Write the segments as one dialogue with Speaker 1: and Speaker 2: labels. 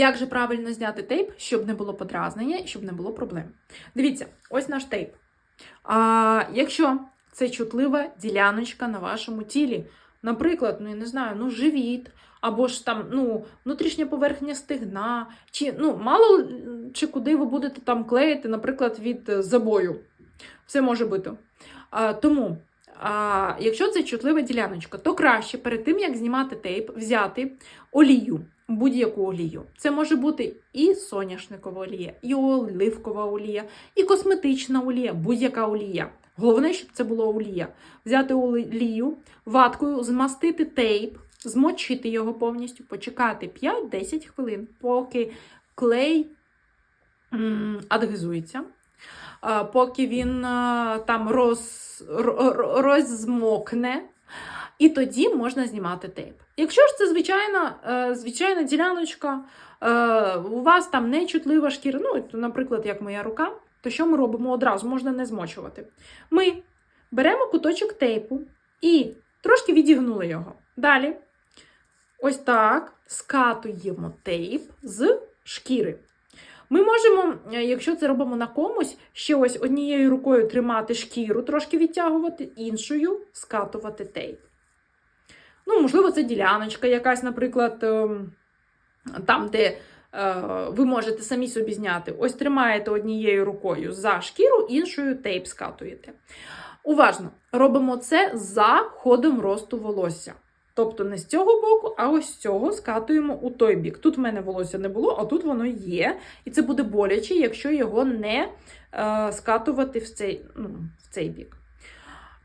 Speaker 1: Як же правильно зняти тейп, щоб не було подразнення і щоб не було проблем? Дивіться, ось наш тейп. А, якщо це чутлива діляночка на вашому тілі, наприклад, ну я не знаю, ну живіт, або ж там ну, внутрішня поверхня стегна, чи ну, мало чи куди ви будете там клеїти, наприклад, від е, забою. Все може бути. А, тому, а, якщо це чутлива діляночка, то краще перед тим, як знімати тейп, взяти олію, будь-яку олію. Це може бути і соняшникова олія, і оливкова олія, і косметична олія, будь-яка олія. Головне, щоб це була олія. Взяти олію, ваткою, змастити тейп, змочити його повністю, почекати 5-10 хвилин, поки клей адгезується, поки він там роз, ро- ро- розмокне. І тоді можна знімати тейп. Якщо ж це звичайна, е, звичайна діляночка, е, у вас там не чутлива шкіра, ну, наприклад, як моя рука, то що ми робимо одразу? Можна не змочувати. Ми беремо куточок тейпу і трошки відігнули його. Далі, ось так, скатуємо тейп з шкіри. Ми можемо, е, якщо це робимо на комусь, ще ось однією рукою тримати шкіру, трошки відтягувати, іншою скатувати тейп. Ну, можливо, це діляночка якась, наприклад, ем, там, де е, ви можете самі собі зняти. Ось тримаєте однією рукою за шкіру, іншою тейп скатуєте. Уважно, робимо це за ходом росту волосся. Тобто не з цього боку, а ось з цього скатуємо у той бік. Тут в мене волосся не було, а тут воно є. І це буде боляче, якщо його не е, скатувати в цей, ну, в цей бік.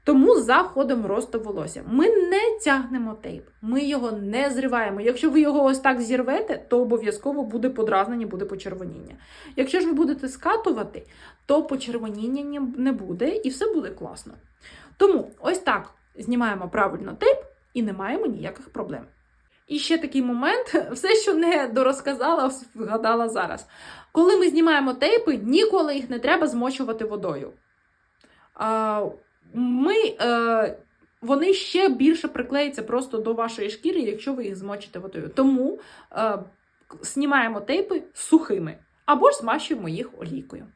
Speaker 1: Тому за ходом росту волосся. Ми не тягнемо тейп, ми його не зриваємо. Якщо ви його ось так зірвете, то обов'язково буде подразнення, буде почервоніння. Якщо ж ви будете скатувати, то почервоніння не буде і все буде класно. Тому ось так знімаємо правильно тейп і не маємо ніяких проблем. І ще такий момент, все, що не дорозказала, вгадала зараз. Коли ми знімаємо тейпи, ніколи їх не треба змочувати водою. Ми, е, вони ще більше приклеються просто до вашої шкіри, якщо ви їх змочите водою. Тому е, знімаємо тейпи сухими або ж змащуємо їх олійкою.